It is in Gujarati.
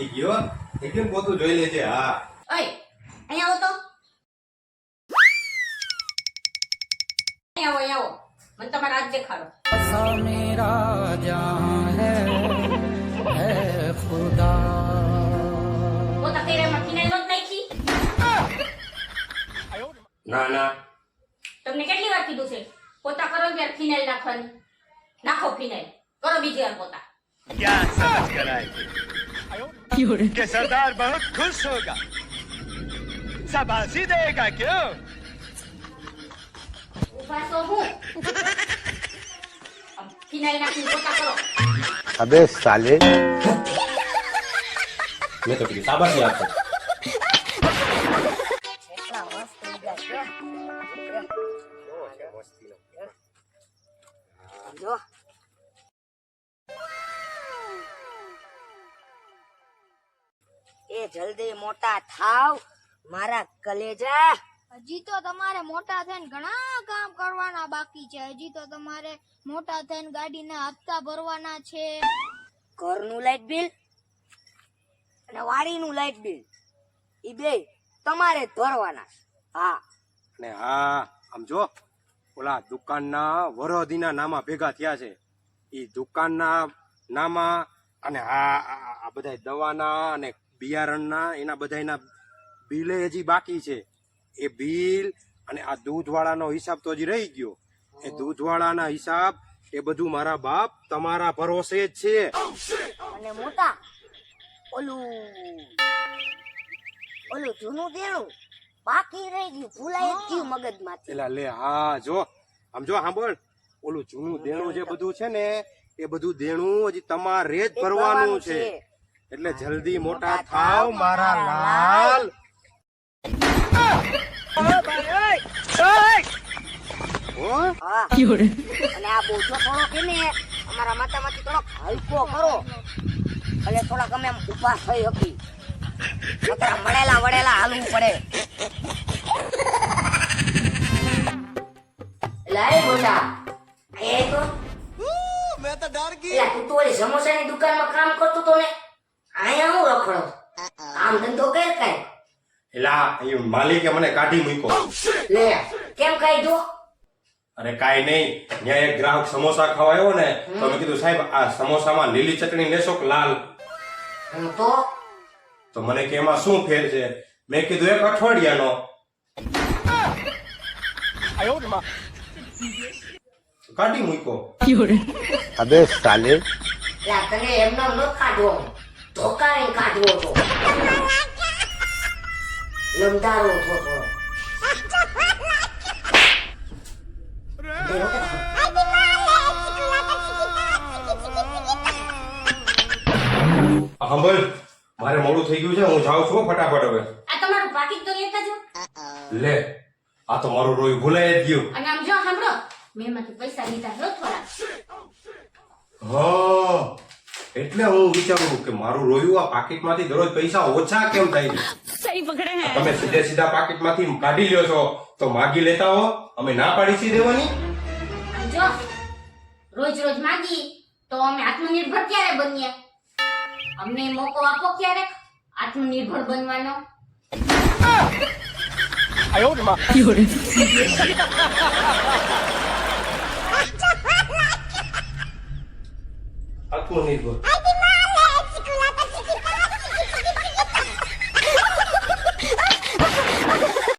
થઈ ગયો થઈ ગયો પોતું જોઈ લેજે હા. ઓય અહીંયા આવો તો. રાજા પોતા કઈ રે નાખી. ના ના. તમને કેટલી વાર કીધું છે? પોતા કરો ત્યારે ફિનાઇલ નાખવાની. નાખો ફિનાઇલ કરો બીજી વાર પોતા. कि सरदार बहुत खुश होगा शाबाशी देगा क्यों ઉભા છો હું ફિનાઇલ નાખીને પોતા કરો अबे साले મેં તો કીધું શાબાશી આપો જો જલ્દી મોટા થાવ મારા કલેજા. હજી તો તમારે મોટા થઈને ઘણા કામ કરવાના બાકી છે. હજી તો તમારે મોટા થઈને ગાડીના હપ્તા ભરવાના છે. ઘરનું લાઇટ બિલ અને વાડીનું લાઇટ બિલ ઈ બે તમારે ભરવાના હા. ને હા આમ જો ઓલા દુકાનના વરોધીના નામા ભેગા થયા છે. ઈ દુકાનના નામા અને આ આ- આ બધા દવાના અને બિયારણના એના બધાના બિલે હજી બાકી છે. એ બિલ અને આ દૂધવાળાનો હિસાબ તો હજી રહી ગયો. એ દૂધવાળાના હિસાબ એ બધું મારા બાપ તમારા ભરોસે જ છે. અને મોટા ઓલું ઓલું જૂનું દેણું બાકી રહી ગયું. ભૂલાય જ ગયું મગજમાંથી. એલા લે હા જો આમ જો સાંભળ. ઓલું જૂનું દેણું જે બધું છે ને એ બધું દેણું હજી તમારે જ ભરવાનું છે. એટલે જલ્દી મોટા થાવ મારા લાલ. હો અને આ બોજો થોડો કે ને અમારા માથામાંથી થોડોક હલકો કરો. એટલે થોડાક અમે ઊભા થઈ શકી મળેલા વળેલા હાલવું પડે. લાય મોટા એ તો મેં તો ડર ગઈ. તું તો સમોસાની દુકાનમાં કામ કરતો તો ને અહીંયા હું રખડો કામ ધંધો કર કાંઈ માલિકે મને કાઢી મૂક્યો. Oh, લે કેમ કાઢ્યો? અરે કાઈ નહીં. ત્યાં એક ગ્રાહક સમોસા ખાવા આવ્યો ને તો મેં કીધું સાહેબ આ સમોસામાં લીલી ચટણી લેશો કે લાલ? તો? તો મને કે એમાં શું ફેર છે? મેં કીધું એક અઠવાડિયાનો. કાઢી મૂક્યો. અબે સાલે. તને એમનો ન કાઢવો ધોકાઈ કાઢવો તો. લમદારો ઊભો કરો. સાંભળ મારે મોડું થઈ ગયું છે હું જાઉં છું ફટાફટ હવે. આ તમારું પાકીટ તો લેતા જો લે આ તો મારું રોય ભૂલાઈ જ ગયું. અને આમ જો સાંભળો મેં માંથી પૈસા લીધા જો થોડા. હા એટલે હું વિચારું કે મારું રોયું આ પાકીટમાંથી દરરોજ પૈસા ઓછા કેમ થાય છે? તમે સીધે સીધા પાકીટમાંથી કાઢી લ્યો છો તો માગી લેતા હો અમે ના પાડી છી દેવાની. જો રોજ રોજ માગી તો અમે આત્મનિર્ભર ક્યારે બનીએ? અમને મોકો આપો ક્યારે આત્મનિર્ભર બનવાનો. આત્મનિર્ભર.